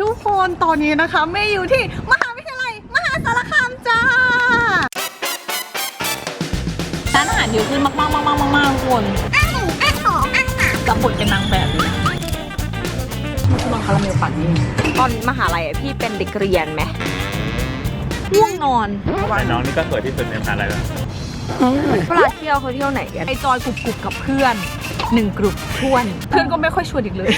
ทุกคนตอนนี้นะคะเมย์อยู่ที่มหาวิทยาลัยมหาสารคามจ้าร้านอาหารเยอะขึ้นมากๆมากๆมากๆทุกคนอ้างหมูอ้างของอ้างหมากับบทเป็นนางแบบเลยนี่คือมังคาราเมลปั่นนี่ตอนมหาลัยอะพี่เป็นเด็กเรียนไหมง่วงนอนแต่น้องนี่ก็สวยที่สุดในมหาลัยแล้วเวลาเที่ยวเขาเที่ยวไหนกันไปจอยกลุ่มๆกับเพื่อนหนึ่งกลุ่มชวน เพื่อนก็ไม่ค่อยชวนอีกเลย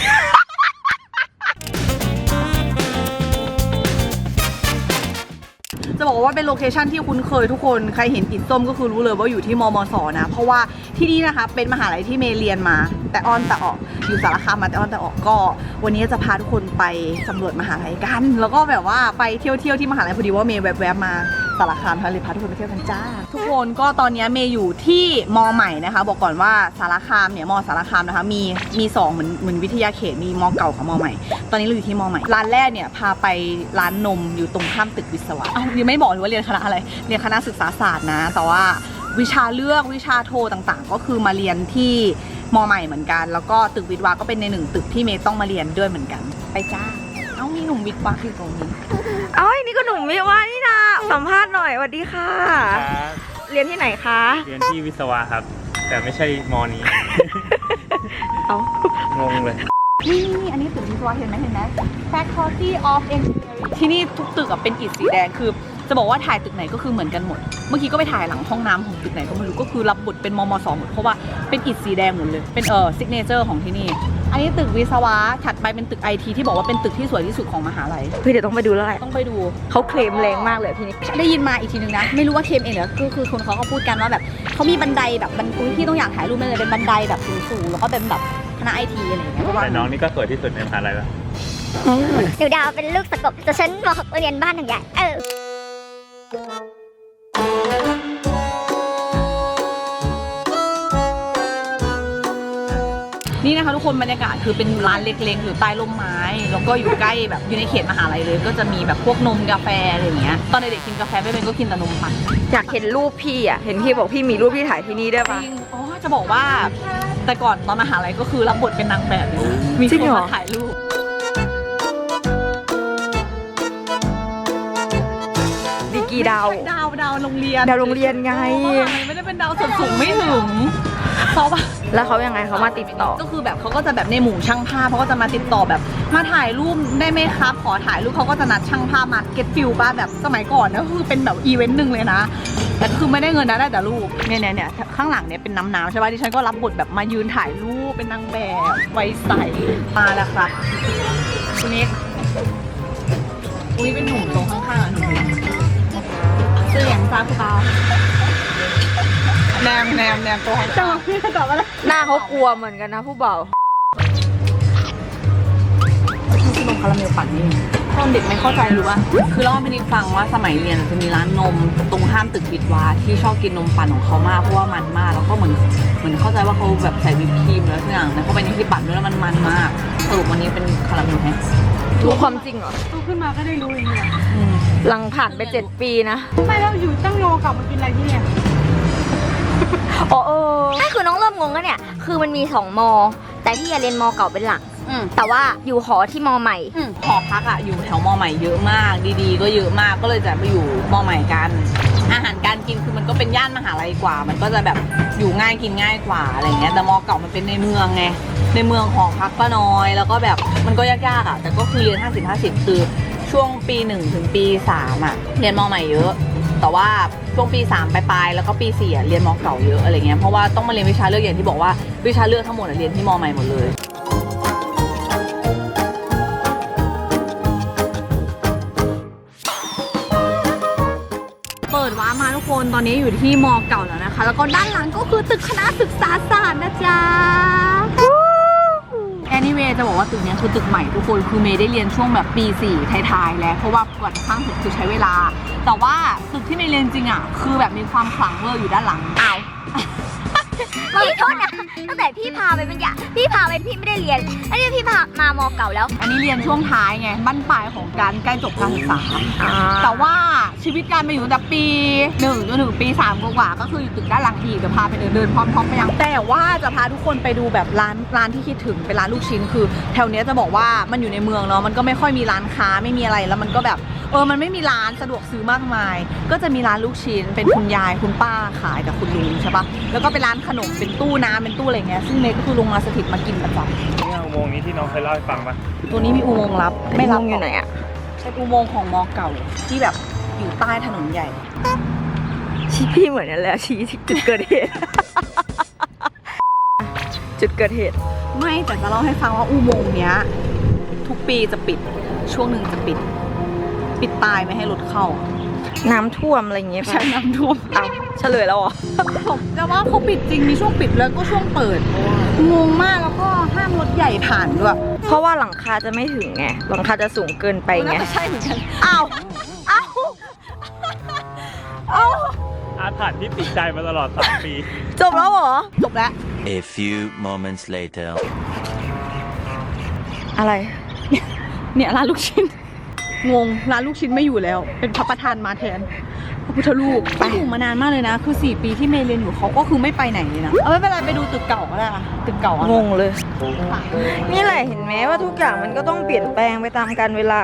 จะบอกว่าเป็นโลเคชันที่คุ้นเคยทุกคนใครเห็นอิดส้มก็คือรู้เลยว่าอยู่ที่มมสนะ เพราะว่าที่นี่นะคะเป็นมหาลัยที่เมย์เรียนมา แต่อ้อนแต่ออกอยู่สารคามมาแต่อ้อนแต่ออกก็ วันนี้จะพาทุกคนไปสำรวจมหาลัยกัน แล้วก็แบบว่าไปเที่ยวเที่ยวที่มหาลัยพอดีว่าเมย์แวบๆมา สารคามทะเลพาทุกคนไปเที่ยวกันจ้า ทุกคนก็ตอนนี้เมย์อยู่ที่มใหม่นะคะ บอกก่อนว่าสารคามเนี่ยมสารคามนะคะมีมีสองเหมือนเหมือนวิทยาเขตมีมเก่ากับมใหม่ ตอนนี้เราอยู่ที่มใหม่ร้านแรกเนี่ยพาไปร้านนมอยู่ตรงข้ามตึกวิศวะเอ้ายังไม่บอกเลยว่าเรียนคณะอะไรเรียนคณะศึกษาศาสตร์นะ แต่ว่าวิชาเลือกวิชาโทต่างๆ ก็คือมาเรียนที่มใหม่เหมือนกัน แล้วก็ตึกวิทย์วาก็เป็นในหนึ่งตึกที่เมย์ต้องมาเรียนด้วยเหมือนกัน ไปจ้าเอ้ามีหนุ่มวิทย์วาอยู่ตรงนี้ เอ้ยนี่ก็หนุ่มไม่ว่านี่นะสัมภาษณ์หน่อยสวัสดีค่ะ เรียนที่ไหนคะ เรียนที่วิศวะครับ แต่ไม่ใช่มอนี้ เอ้างงเลยนี่นี่นี่อันนี้ตึกวิศวะเห็นไหมเห็นไหม Faculty of Engineering ที่นี่ทุกตึกอะเป็นอิฐสีแดงคือ จะบอกว่าถ่ายตึกไหนก็คือเหมือนกันหมด เมื่อกี้ก็ไปถ่ายหลังห้องน้ำของตึกไหนก็ไม่รู้ก็คือรับบทเป็นมมสหมดเพราะว่าเป็นอิฐสีแดงหมดเลยเป็นเออซิกเนเจอร์ของที่นี่ อันนี้ตึกวิศวะถัดไปเป็นตึกไอทีที่บอกว่าเป็นตึกที่สวยที่สุดของมหาลัยพี่เดี๋ยวต้องไปดูแล้วแหละต้องไปดูเขาเคลมแรงมากเลยพี่นิกได้ยินมาอีกทีนึงนะ ไม่รู้ว่าเคมเองหรือก็คือคนเขาก็พูดกันว่าแบบเขามีบันไดแบบบันคุยที่ต้องอยากถ่ายรูปนั่นเลยเป็นบันไดแบบสูงๆแล้วก็เป็นแบบคณะไอทีอะไรอย่างเงี้ยเพราะว่าแต่น้องนี่ก็สวยที่สุดในมหาลัยแล้วหนูดาวเป็นลูกสะกบแต่ฉันบอกเรียนบ้านหนึ่งใหญ่เออ นี่นะคะทุกคนบรรยากาศคือเป็นร้านเล็กๆอยู่ใต้ร่มไม้ แล้วก็อยู่ใกล้แบบอยู่ในเขตมหาลัยเลย ก็จะมีแบบพวกนมกาแฟอะไรอย่างเงี้ยตอนเด็กๆกินกาแฟไม่เป็นก็กินแต่นมปั่นอยากเห็นรูปพี่อะ เห็นพี่บอกพี่มีรูปพี่ถ่ายที่นี่ได้วยจปะริงอ๋อจะบอกว่า แต่ก่อนตอนมหาลัยก็คือรับบทเป็นนางแบบเลยนะมีจริงคนเหรอมาถ่ายรูปดีกรีดาว ดาวดาวโรงเรียนดาวโรงเรียนไงมหาลัยไม่ได้เป็นดาวส่วนสูงไม่ถึง เขาปะแล้วเขายังไงเขามาติดต่อ ก็คือแบบเขาก็จะแบบในหมู่ช่างภาพเขาก็จะมาติดต่อแบบ มาถ่ายรูปได้ไหมครับ ขอถ่ายรูปเขาก็จะนัดช่างภาพมาเก็ตฟิลป้าแบบสมัยก่อนนะคือเป็นแบบอีเวนต์หนึ่งเลยนะ แต่คือไม่ได้เงินนะได้แต่รูปเนี่ยเนี่ยเนี่ยข้างหลังเนี่ยเป็นน้ำน้ำใช่ป่ะที่ฉันก็รับบทแบบมายืนถ่ายรูปเป็นนางแบบไว้ใสมาแล้วครับคุณนิกอุ้ยเป็นหนุ่มตรงข้างๆอะหนุ่มเสียงซาคุตา แนมแนมแนมตัวจังหวะพี่ตอบมาแล้วหน้าเขากลัวเหมือนกันนะผู้เบาคือนมคาราเมลปั่นนี่ตอนเด็กไม่เข้าใจหรือว่า คือเล่าให้พี่นิดฟังว่าสมัยเรียนจะมีร้านนมตรงข้ามตึกวิทวาที่ชอบกินนมปั่นของเขามากเพราะว่ามันมากแล้วก็เหมือนเหมือนเข้าใจว่าเขาแบบใส่วิปครีมแล้วทุกอย่างแล้วเข้าไปในที่ปั่นด้วยแล้วมันมันมากสรุปวันนี้เป็นคาราเมลแฮะรู้ความจริงเหรอโตขึ้นมาก็ได้รู้อย่างนี้แหละอืมหลังผ่านไปเจ็ดปีนะไม่แล้วอยู่ตั้งโนกลับมากินอะไรที่เนี่ย อ๋อเออไม่คือน้องเริ่มงงแล้วเนี่ย คือมันมีสองมอ แต่ที่จะเรียนมอเก่าเป็นหลัก อืมแต่ว่าอยู่หอที่มอใหม่ อืมหอพักอะอยู่แถวมอใหม่เยอะมาก ดีๆ ก็เยอะมากก็เลยจะไปอยู่มอใหม่กัน อาหารการกินคือมันก็เป็นย่านมหาลัยกว่า มันก็จะแบบอยู่ง่ายกินง่ายกว่าอะไรเงี้ยแต่มอเก่ามันเป็นในเมืองไงในเมืองหอพักก็น้อย แล้วก็แบบมันก็ยากๆอะแต่ก็คือเรียน50 50คือช่วงปี1ถึงปี3อะเรียนมอใหม่เยอะ แต่ว่าช่วงปี 3 ปลายๆแล้วก็ปี4อะเรียนมอเก่าเยอะอะไรเงี้ยเพราะว่าต้องมาเรียนวิชาเลือกอย่างที่บอกว่าวิชาเลือกทั้งหมดอะเรียนที่มอใหม่หมดเลย เปิดว้ามาทุกคนตอนนี้อยู่ที่มอเก่าแล้วนะคะ แล้วก็ด้านหลังก็คือตึกคณะศึกษาศาสตร์นะจ๊ะ นี้เวจะบอกว่าตึกนี้คือตึกใหม่ทุกคนคือเมย์ได้เรียนช่วงแบบปี4ท้ายๆแล้ว เพราะว่าก่อนข้างตึกคือใช้เวลา แต่ว่าตึกที่เมย์เรียนจริงอะคือแบบมีความขลังเวอร์อยู่ด้านหลังอ้าว พี่โทษนะตั้งแต่พี่พาไปเป็นอย่างพี่พาไปพี่ไม่ได้เรียนแล้วนี่พี่พามามอเก่าแล้วอันนี้เรียนช่วงท้ายไงบั้นปลายของการใกล้จบการศึกษา แต่ว่าชีวิตการไปอยู่ตั้งแต่ปีหนึ่งจนถึงปีสามกว่าๆก็คืออยู่ตึกด้านหลังอีกเดี๋ยวพาไปเดินเดินพร้อมๆไปยังแต่ว่าจะพาทุกคนไปดูแบบร้านร้านที่คิดถึงเป็นร้านลูกชิ้นคือ แถวเนี้ยจะบอกว่ามันอยู่ในเมืองเนาะมันก็ไม่ค่อยมีร้านค้าไม่มีอะไรแล้วมันก็แบบเออมันไม่มีร้านสะดวกซื้อมากมาย ก็จะมีร้านลูกชิ้นเป็นคุณยายคุณป้าขายกับคุณลุงใช่ปะแล้วก็เป็นร้านขนมเป็นตู้น้ำเป็นตู้อะไรเงี้ยซึ่งเนยก็คือลงมาสถิตมากินประจเนี่ยอุโมงค์นี้ที่น้องเคยเล่าให้ฟังปะำตัวนี้มีอุโมงค์ลับไม่รับอยู่ไหนอะเป็นอุโมงค์ของมอเก่าที่แบบอยู่ใต้ถนนใหญ่ชี้พี่เหมือนนั่นแหละชี้ที่จุดเกิดเหตุ จุดเกิดเหตุ ไม่แต่จะเล่าให้ฟังว่าอุโมงค์เนี้ย ทุกปีจะปิดช่วงหนึ่งจะปิด ปิดตายไม่ให้รถเข้า น้ำท่วมอะไรอย่างเงี้ยใช่น้ำท่วมเอา เฉลยแล้วเหรอ แต่ว่าเขาปิดจริงมีช่วงปิดแล้วก็ช่วงเปิดงงมากแล้วก็ห้ามรถใหญ่ผ่านด้วยเพราะว่าหลังคาจะไม่ถึงไง หลังคาจะสูงเกินไปไง น่าจะใช่เหมือนกันอ้าว อ้าว อ้าว อาถรรพ์ที่ติดใจมาตลอด 3 ปี จบแล้วเหรอ จบแล้ว A few moments later. อะไร เนี่ยร้านลูกชิ้น งงร้านลูกชิ้นไม่อยู่แล้ว เป็นพระประธานมาแทน พระพุทธรูปไปอยู่มานานมากเลยนะ คือ 4 ปีที่เมย์เรียนอยู่เขาก็คือไม่ไปไหนเลยนะ เอาไม่เป็นไรไปดูตึกเก่าก็ได้อะตึกเก่าอะงงเลย นี่แหละเห็นไหมว่าทุกอย่างมันก็ต้องเปลี่ยนแปลงไปตามกาลเวลา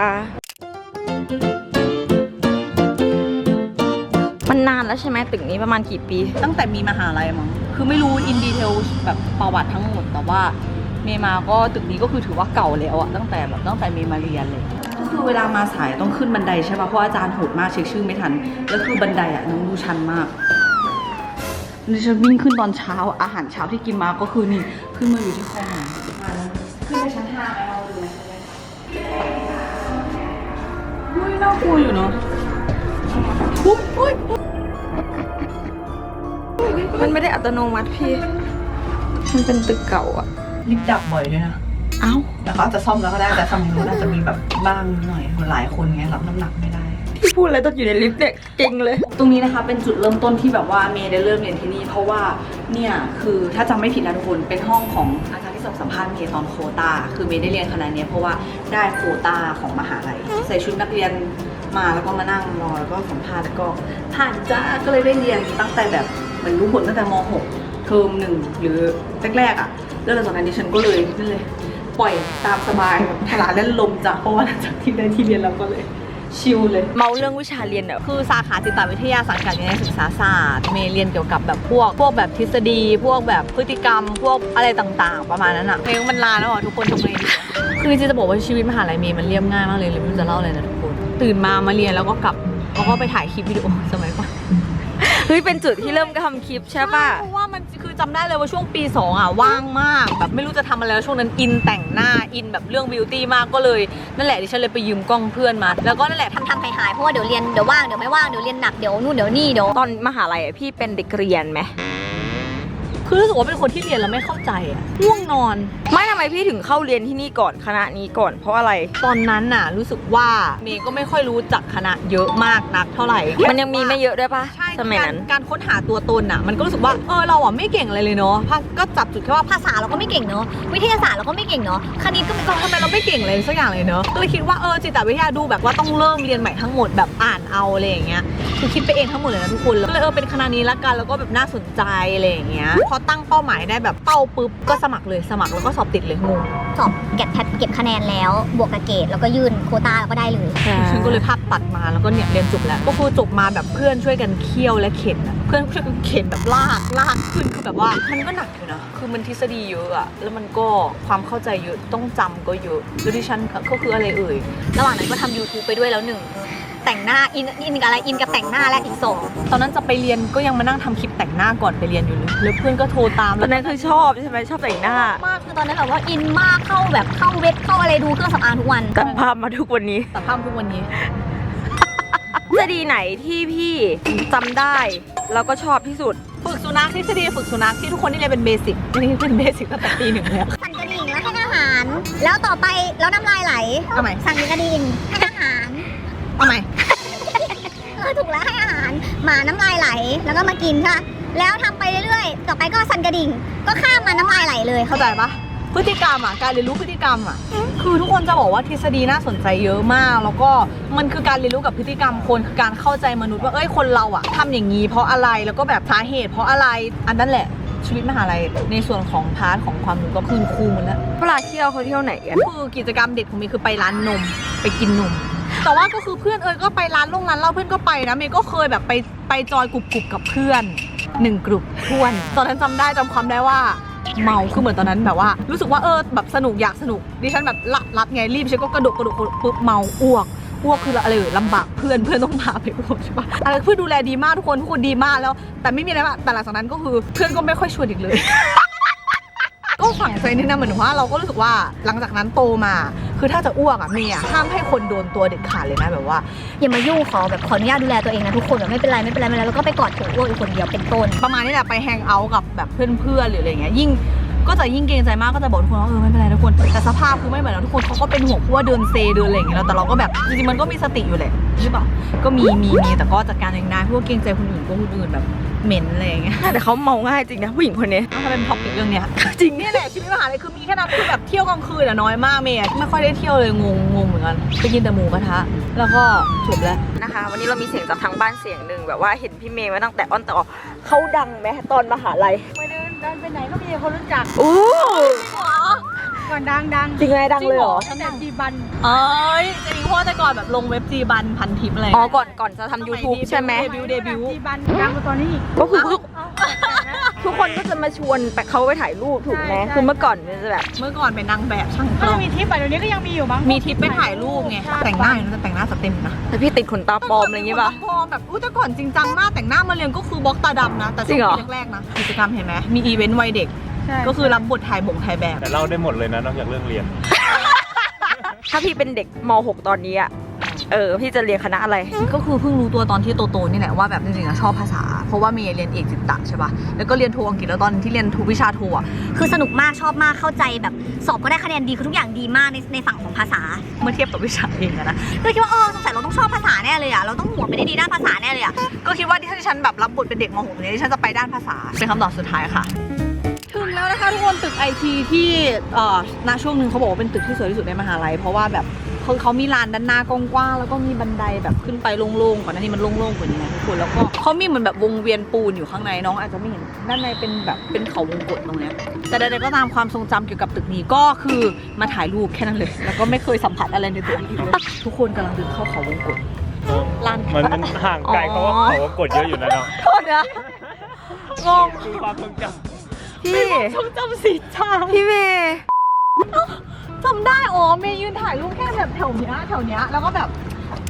มันนานแล้วใช่ไหมตึกนี้ประมาณกี่ปี ตั้งแต่มีมหาลัยมั้งคือไม่รู้อินดีเทลแบบประวัติทั้งหมดแต่ว่าเมย์มาก็ตึกนี้ก็คือถือว่าเก่าแล้วอะตั้งแต่แบบตั้งแต่เมย์มาเรียนเลยก็ คือเวลามาสายต้องขึ้นบันไดใช่ป่ะ เพราะอาจารย์โหดมากเช็คชื่อไม่ทัน แล้วคือบันไดอะน้องดูชันมากดิฉันวิ่งขึ้นตอนเช้า อาหารเช้าที่กินมาก็คือนี่ ขึ้นมาอยู่ที่คอหารขึ้นไปชั้นห้าไปเอาดูไหมอุ้ยน่ากลัวอยู่เนาะอุ๊ยอุ๊ยมันไม่ได้อัตโนมัติพี่ มันเป็นตึกเก่าอะลิฟต์ดับบ่อยด้วยนะ เอ้าแต่เขาอาจจะซ่อมแล้วก็ได้แต่สมัยนู้นอาจจะมีแบบบ้างหน่อยหลายคนไงรับน้ำหนักไม่ได้พี่พูดอะไรตอนอยู่ในลิฟต์เนี่ยเก่งเลย ตรงนี้นะคะเป็นจุดเริ่มต้นที่แบบว่าเมย์ได้เริ่มเรียนที่นี่ เพราะว่าเนี่ยคือถ้าจำไม่ผิดนะทุกคนเป็นห้องของอาจารย์ที่สอบสัมภาษณ์เมย์ตอนโควตาคือเมย์ได้เรียนคณะเนี้ยเพราะว่าได้โควตาของมหาลัยใส่ชุดนักเรียนมาแล้วก็มานั่งรอแล้วก็สัมภาษณ์แล้วก็ผ่านจ้าก็เลยได้เรียนตั้งแต่แบบเหมือนรู้ผลตั้งแต่ม .6 เทอมหนึ่งหรือแรกๆอะแล้วหลังจากนั้นดิฉันก็เลยนั่นเลย ปล่อยตามสบายแบบทลาเล่นลมจ้ะเพราะว่าหลังจากที่ได้ที่เรียนแล้วก็เลยชิลเลยเมาเรื่องวิชาเรียนอะคือสาขาจิตวิทยาสาขาการศึกษาศาสตร์เมย์เรียนเกี่ยวกับแบบพวก พวกแบบทฤษฎี พวกแบบพฤติกรรม พวกอะไรต่าง ๆ ประมาณนั้นอะเพลงมันลาแล้วอะทุกคนทำไงดีคือจริงๆจะบอกว่าชีวิตมหาลัยเมย์มันเรียบง่ายมากเลยเลยไม่รู้จะเล่าอะไรนะทุกคนตื่นมามาเรียนแล้วก็กลับแล้วก็ไปถ่ายคลิปวิดีโอสมัยก่อนเฮ้ยเป็นจุดที่เริ่มทำคลิปใช่ป่ะ เพราะว่ามันคือจำได้เลยว่าช่วงปี2อะว่างมากแบบไม่รู้จะทำอะไรแล้วช่วงนั้นอินแต่งหน้าอินแบบเรื่องบิวตี้มากก็เลยนั่นแหละดิฉันเลยไปยืมกล้องเพื่อนมา แล้วก็นั่นแหละทำทำทำหายๆเพราะว่าเดี๋ยวเรียนเดี๋ยวว่างเดี๋ยวไม่ว่างเดี๋ยวเรียนหนักเดี๋ยวนู่นเดี๋ยวนี่เดี๋ยวตอนมหาลัยอะพี่เป็นเด็กเรียนไหมคือรู้สึกว่าเป็นคนที่เรียนแล้วไม่เข้าใจอะง่วงนอน ไม่ทำไมพี่ถึงเข้าเรียนที่นี่ก่อนคณะนี้ก่อนเพราะอะไร ตอนนั้นน่ะรู้สึกว่าเมย์ก็ไม่ค่อยรู้จักคณะเยอะมากนักเท่าไหร่มันยังมีไม่เยอะด้วยปะใช่สมัยการนั้น การค้นหาตัวตนน่ะ มันก็รู้สึกว่า เออ เราอะไม่เก่งอะไรเลยเนาะภาคก็จับจุดแค่ว่าภาภาษาเราก็ไม่เก่งเนาะ วิทยาศาสตร์เราก็ไม่เก่งเนาะ คณิตก็ไม่ก็ทำไมเราไม่เก่งเลยสักอย่างเลยเนาะ ก็เลยคิดว่า เออ จิตวิทยาดูแบบว่าต้องเริ่มเรียนใหม่ทั้งหมดแบบอ่านเอาอะไรอย่างเงี้ย คือคิดไปเองทั้งหมดเลยนะทุกคนแล้วก็เลยเออเป็นคณะนี้ละกัน แล้วก็แบบน่าสนใจอะไรอย่างเงี้ย พอตั้งเป้าหมายได้แบบเป้าปุ๊บก็สมัครเลย สมัครแล้วก็สอบติดเลยงงสอบเก็บแพทเก็บคะแนนแล้ว บวกกับเกรดแล้วก็ยื่นโควตาแล้วก็ได้เลยฉันก็เลยภาพตัดมาแล้วก็เนี่ยเรียนจบแล้ว ก็คือจบมาแบบเพื่อนช่วยกันเคี่ยวและเข็นอะเพื่อนช่วยกันเข็นแบบลากลากขึ้นคือแบบว่ามันก็หนักอยู่นะคือมันทฤษฎีเยอะอะแล้วมันก็ความเข้าใจเยอะต้องจำก็เยอะแล้วดิฉันก็คืออะไรเอ่ยระหว่างนั้นก็ทำ YouTube ไปด้วยแล้วหนึ่งแต่งหน้าอินอินกับอะไรอินกับแต่งหน้าและอีกสองตอนนั้นจะไปเรียนก็ยังมานั่งทำคลิปแต่งหน้าก่อนไปเรียนอยู่เลยแล้วเพื่อนก็โทรตามตแล้อวนนั้นคือชอบใช่ไหมชอบแต่งหน้ามากคือตอนนั้นแบบว่าอินมากเข้าแบบเข้าเว็บเข้าอะไรดูเครื่องสำอางทุกวันตัดภาพมาทุกวันนี้แต่ภาพทุกวันนี้ ทฤษฎีไหนที่พี่จำได้ แล้วก็ชอบที่สุด ฝึกสุนัขทฤษฎีฝึกสุนัขที่ทุกคนที่เรียนเป็นเบสิกนี่เป็นเบสิกตั้งแต่ปีหนึ่งแล้ว สั่นกระดิ่งแล้วให้อาหาร แล้วต่อไปแล้วน้ำลายไหลทำไม สั่นกระดิ่งให้อาหารทำไมเออถูกแล้วให้อาหาร หมาน้ำลายไหลแล้วก็มากินใช่ปะแล้วทำไปเรื่อยๆ ต่อไปก็สั่นกระดิ่ง ก็ข้ามมาน้ำลายไหลเลย เข้าใจปะพฤติกรรมอะ การเรียนรู้พฤติกรรมอะ คือทุกคนจะบอกว่าทฤษฎีน่าสนใจเยอะมาก แล้วก็มันคือการเรียนรู้กับพฤติกรรมคนคือการเข้าใจมนุษย์ว่าเอ้ยคนเราอะทำอย่างนี้เพราะอะไรแล้วก็แบบสาเหตุ เพราะอะไรอันนั้นแหละชีวิตมหาลัยในส่วนของพาร์ทของความรู้ก็คืนครูหมดแล้ว เวลาเที่ยวเขาเที่ยวไหนกันคือกิจกรรมเด็ดของเมย์คือไปร้านนมไปกินนม แต่ว่าก็คือเพื่อนเอยก็ไปร้านโรงร้านเหล้าเพื่อนก็ไปนะเมย์ก็เคยแบบไปไปจอยกลุ่มๆกับเพื่อนหนึ่งกลุ่มเพื่อนตอนนั้นจำได้จำความได้ว่า เมาคือเหมือนตอนนั้นแบบว่า รู้สึกว่าเออแบบสนุกอยากสนุกดิฉันแบบลัดลัดไงรีบฉันก็กระโดดกระโดดกระโดดปุ๊บเมาอ้วกอ้วกคืออะไรเอ่ยลำบากเพื่อนเพื่อนต้องพาไปอ้วกใช่ปะอะไรเพื่อนดูแลดีมากทุกคนทุกคนดีมากแล้ว แต่ไม่มีอะไรมาแต่หลังจากนั้นก็คือเพื่อนก็ไม่ค่อยชวนอีกเลย ก็ฝังใจนี่นะเหมือนว่าเราก็รู้สึกว่าหลังจากนั้นโตมา คือถ้าจะอ้วกอะเมียห้ามให้คนโดนตัวเด็ดขาดเลยนะแบบว่า อย่ามายุ่งขอแบบขออนุญาตดูแลตัวเองนะทุกคนแบบไม่เป็นไรไม่เป็นไรไม่เป็นไรแล้วก็ไปกอดโถอ้วกอีกคนเดียวเป็นต้น ประมาณนี้แหละไปแฮงเอาท์กับแบบเพื่อนๆหรืออะไรเงี้ยยิ่งก็จะยิ่งเกรงใจมากก็จะบอกทุกคนว่าเออไม่เป็นไรทุกคนแต่สภาพคือไม่เหมือนแล้วทุกคนเขาก็เป็นห่วงเพราะว่าเดินเซเดินอะไรอย่างเงี้ยแต่เราก็แบบจริงๆมันก็มีสติอยู่แหละ ใช่ปะก็มีมีมีแต่ก็จัดการเองได้เพราะว่าเกรงใจคนอื่นก็คนอื่นแบบเหม็นอะไรอย่างเงี้ยแต่เขาเมาง่ายจริงนะผู้หญิงคนนี้ถ้าเป็นท็อปิกเรื่องเนี้ยจริงเนี่ยแหละชีวิตมหาลัยคือมีแค่นั้นคือแบบเที่ยวกลางคืนอะน้อยมากเมย์อะไม่ค่อยได้เที่ยวเลยงงงงเหมือนกันไปกินแต่หมูกระทะแล้วก็จบแล้วนะคะ วันนี้เรามีเสียงจากทางบ้านเสียงหนึ่งแบบว่าเห็นพี่เมย์มาตั้งแต่อ้อนแต่ออกเขาดังไหมตอนมหาลัยไปเดินเดินไปไหนก็มีคนรู้จักอู้ ก่อนดังดังจริงไงดังเลยเหรอตั้งแต่จีบันเอ้ยจริงเพราะว่าแต่ก่อนแบบลงเว็บจีบันพันทิปอะไรอ๋อก่อนก่อนจะทำ YouTube ใช่ไหมเดบิวต์เดบิวต์จีบันดังกว่าตอนนี้อีกก็คือทุกทุกคนก็จะมาชวนไปเขาไปถ่ายรูปถูกไหมใช่ใช่คือเมื่อก่อนมันจะแบบเมื่อก่อนเป็นนางแบบช่างกก็ล้อจะงมีทริปไปเดี๋ยวนี้ก็ยังมีอยู่มั้งมีทริปไปถ่ายรูปไงแต่งหน้าอยู่นะแต่แต่งหน้าสเต็มนะแต่พี่ติดขนตาปลอมอะไรอย่างงี้ป่ะพอแบบอุ้ยแต่ก่อนจริงจังมากแต่งหน้ามาเรียนก็คือบล็อกตาดำนะแต่จริช่วงเหรองปีแรกๆนะกิจกรรมเห็นไหมมีอีเวนต์วัยเด็ก ใช่ ก็คือรับบทถ่ายบ่งถ่ายแบบ แต่เล่าได้หมดเลยนะนอกจากเรื่องเรียน ถ้าพี่เป็นเด็กม .6 ตอนนี้อะเออ พี่จะเรียนคณะอะไร ก็คือเพิ่งรู้ตัวตอนที่โตๆนี่แหละว่าแบบจริงๆอะชอบภาษา เพราะว่าเมย์เรียนเอกจิตตะใช่ป่ะแล้วก็เรียนโทอังกฤษแล้วตอนที่เรียนทุกวิชาโทอะคือสนุกมากชอบมากเข้าใจแบบสอบก็ได้คะแนนดีคือทุกอย่างดีมากในในฝั่งของภาษาเมื่อเทียบกับวิชาเองอะนะก็คิดว่าเออสงสัยเราต้องชอบภาษาแน่เลยอะเราต้องหัวไปได้ดีด้านภาษาแน่เลยอะก็คิดว่าที่ฉันแบบรับบทเป็นเด็กม .6 ตรงนี้ที่ฉันจะไปด้านภาษาเป็นคำตอบสุดท้ายค่ะถึง แล้วนะคะทุกคนตึกไอทีที่เอ่อณช่วงหนึ่งเขาบอกว่าเป็นตึกที่สวยที่สุดในมหาลัย เพราะว่าแบบเขาเขามีลานด้านหน้ากว้างๆแล้วก็มีบันไดแบบขึ้นไปโล่งๆก่อนหน้านี้มันโล่งๆกว่านี้นะทุกคนแล้วก็เขามีเหมือนแบบวงเวียนปูนอยู่ข้างในน้องอาจจะไม่เห็นด้านในเป็นแบบเป็นเขาวงกตตรงเนี้ยแต่ใดๆก็ตามความทรงจำเกี่ยวกับตึกนี้ก็คือมาถ่ายรูปแค่นั้นเลย แล้วก็ไม่เคยสัมผัสอะไรในตึกนี้เลยทุกคนกำลังเดินเข้าเขาวงกตลาน มันมันห่างไกลเขาว่าเขาว่ากดเยอะอยู่นะเนาะโทษนะงง คือความทรงจ พี่ทรงจำสีจางพี่เมย์จำได้อ๋อเมย์ยืนถ่ายรูปแค่แบบแถวเนี้ยแถวเนี้ยแล้วก็แบบ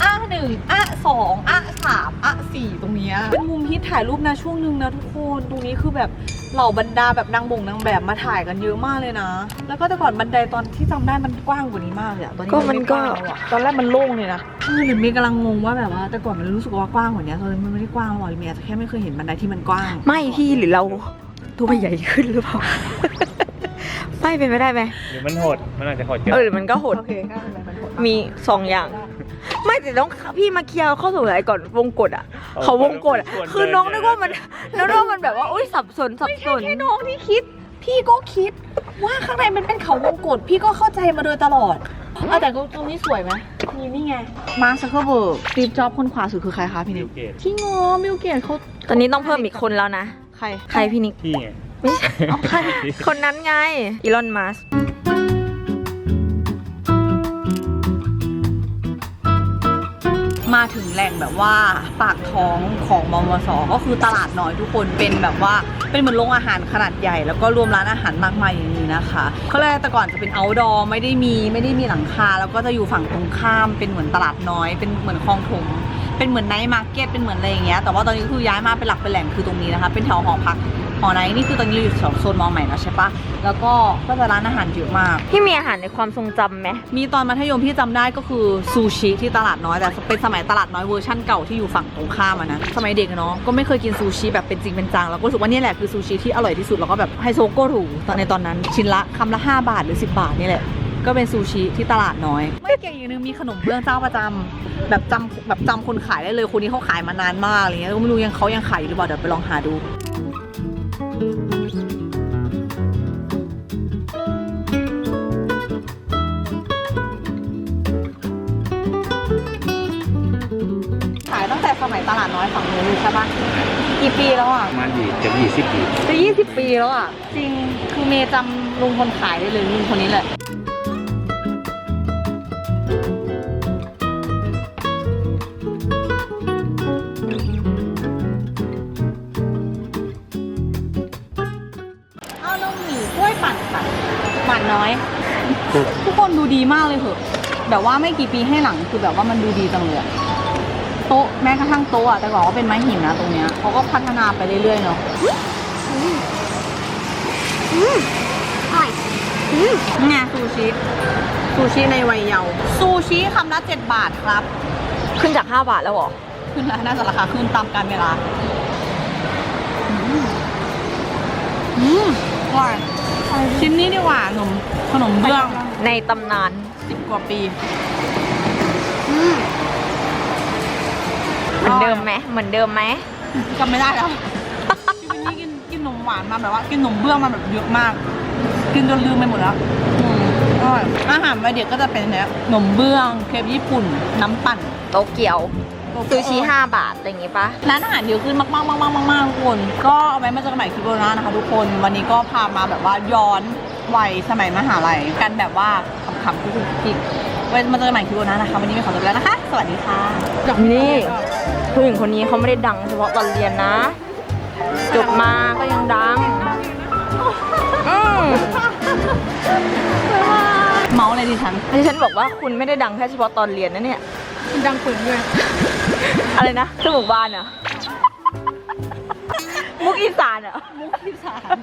อะหนึ่งอะสองอะสามอะสี่ตรงเนี้ยเป็นมุมฮิตถ่ายรูปนะช่วงหนึ่งนะทุกคนตรงนี้คือแบบเหล่าบรรดาแบบนางบงนางแบบมาถ่ายกันเยอะมากเลยนะ แล้วก็แต่ก่อนบันไดตอนที่จำได้มันกว้างกว่านี้มากเลยอะตอนนี้ก็มันไกก็ว้างแล้วอะ ตอนแรกมันโล่งเลยนะ เออหรือเมย์กำลังงงว่าแบบว่าแต่ก่อนมันรู้สึกว่ากว้างกว่านี้ตอนนี้มันไม่ได้กว้างหรอกเมย์อาจจะแค่ไม่เคยเห็นบันไดที่มันกว้างไม่พี่หรือเรา ตัวมันใหญ่ขึ้นหรือเปล่า ไม่เป็นไปได้ไหมำหรือมันโหด มันอาจจะโหดเกินเออหรือมันก็โหด โอเคก็เป็นไรมันโหดมีสองอย่าง ไม่แต่ต้องพี่มาเคลียร์ข้อสงสัยก่อนวงกดอะ เขาวงกดอะคือน้องนึกว่ามันน้องนึกว่ามันแบบว่าอุ้ยสับสนสับสนแค่น้องที่คิด พี่ก็คิดว่าข้างในมันเป็นเขาวงกตพี่ก็เข้าใจมาโดยตลอดเอาแต่ตรงนี้สวยไหมนี่นี่ไง มาร์คซักเคอร์เบิร์กสตีฟจ็อบคนขวาสุดคือใครคะพี่บินิลกเกตที่งอบิลเกตเขาตอนนี้ต้องเพิ่มอีกคนแล้วนะ ใคร ใครพี่นิกพี่ไงไม่ใช่เอาใครคนนั้นไง อีลอน มัสมาถึงแหล่งแบบว่าปากท้องของมมสก็คือตลาดน้อยทุกคนเป็นแบบว่าเป็นเหมือนโรงอาหารขนาดใหญ่ แล้วก็รวมร้านอาหารมากมายอย่างนี้นะคะเขาเลยแต่ก่อนจะเป็น outdoor ไม่ได้มีไม่ได้มีหลังคา แล้วก็จะอยู่ฝั่งตรงข้ามเป็นเหมือนตลาดน้อยเป็นเหมือนคลองถม เป็นเหมือนไนท์มาร์เก็ตเป็นเหมือนอะไรอย่างเงี้ยแต่ว่าตอนนี้คือย้ายมาเป็นหลักเป็นแหล่งคือตรงนี้นะคะเป็นแถวหอพักหอไนท์นี่คือตอนนี้เราอยู่แถวโซนมอใหม่แล้วใช่ปะแล้วก็ก็จะร้านอาหารเยอะมาก พี่มีอาหารในความทรงจำไหมมีตอนมัธยมที่จำได้ก็คือซูชิที่ตลาดน้อยแต่เป็นสมัยตลาดน้อยเวอร์ชั่นเก่าที่อยู่ฝั่งตรงข้ามอะนะสมัยเด็กอะเนาะก็ไม่เคยกินซูชิแบบเป็นจริงเป็นจังแล้วก็รู้สึกว่านี่แหละคือซูชิที่อร่อยที่สุดแล้วก็แบบไฮโซโก็หรูตอนในตอนนั้นชิ้นละคำละ 5 บาทหรือ 10 บาทนี่แหละ ก็เป็นซูชิที่ตลาดน้อย ไม่เก่งอย่างนึงมีขนมเบื้องเจ้าประจำ แบบจำแบบจำคนขายได้เลยคนนี้เขาขายมานานมากอะไรเงี้ยไม่รู้ยังเขายังขายอยู่หรือเปล่าเดี๋ยวไปลองหาดูขายตั้งแต่สมัยตลาดน้อยฝั่งนู้นใช่ปะกี่ปีแล้วอะประมาณยี่จะยี่สิบปีจะยี่สิบปีแล้วอะจริงคือเมย์จำลุงคนขายได้เลยลุงคนนี้แหละ นน้อย ทุกคนดูดีมากเลยเหอะ แบบว่าไม่กี่ปีให้หลังคือแบบว่ามันดูดีจังเลยอะโต๊ะแม้กระทั่งโต๊ะอะแต่ก่อนว่าเป็นไม้หินนะตรงเนี้ยเขาก็พัฒนาไปเรื่อยๆเนาะอร่อยนี่ไงซูชิ ซูชิในวัยเยาว์ซูชิคำละเจ็ดบาทครับ ขึ้นจาก 5 บาทแล้วเหรอ ขึ้นแล้วน่าจะราคาขึ้นตามกาลเวลา อืม อืมอร่อย ชิ้นนี้ดีกว่าขนมขนมเบื้องในตำนานสิบกว่าปีเหมือนเดิมไหมเหมือนเดิมไหมจำไม่ได้แล้วกินนี้กินกินขนมหวานมาแบบว่า กินขนมเบื้องมาแบบเยอะมาก กินจนลืมไปหมดแล้วอืมอร่อยอาหารวัยเด็กก็จะเป็นเนี้ยขนมเบื้อง เครปญี่ปุ่น น้ำปั่น โตเกียว ซูชิ5บาทอะไรอย่างงี้ปะร้านอาหารเยอะขึ้นมากๆมากๆมากๆมากๆทุกคน ก็เอาไว้มาเจอกันใหม่คลิปหน้านะคะทุกคน วันนี้ก็พามาแบบว่าย้อนวัยสมัยมหาลัยกันแบบว่าขำๆคุกๆกิ๊กไว้มาเจอกันใหม่คลิปหน้านะคะ วันนี้มีขอตัวแล้วนะคะ สวัสดีค่ะนี่ผู้หญิงคนนี้เขาไม่ได้ดังเฉพาะตอนเรียนนะจบมาก็ยังดังอืมเมาส์เลยดิฉันที่ฉันบอกว่าคุณไม่ได้ดังแค่เฉพาะตอนเรียนนะเนี่ย ดังปึงด้วย อะไรนะสมุกบานเหรอ มุกอีสานเหรอ มุกที่สาม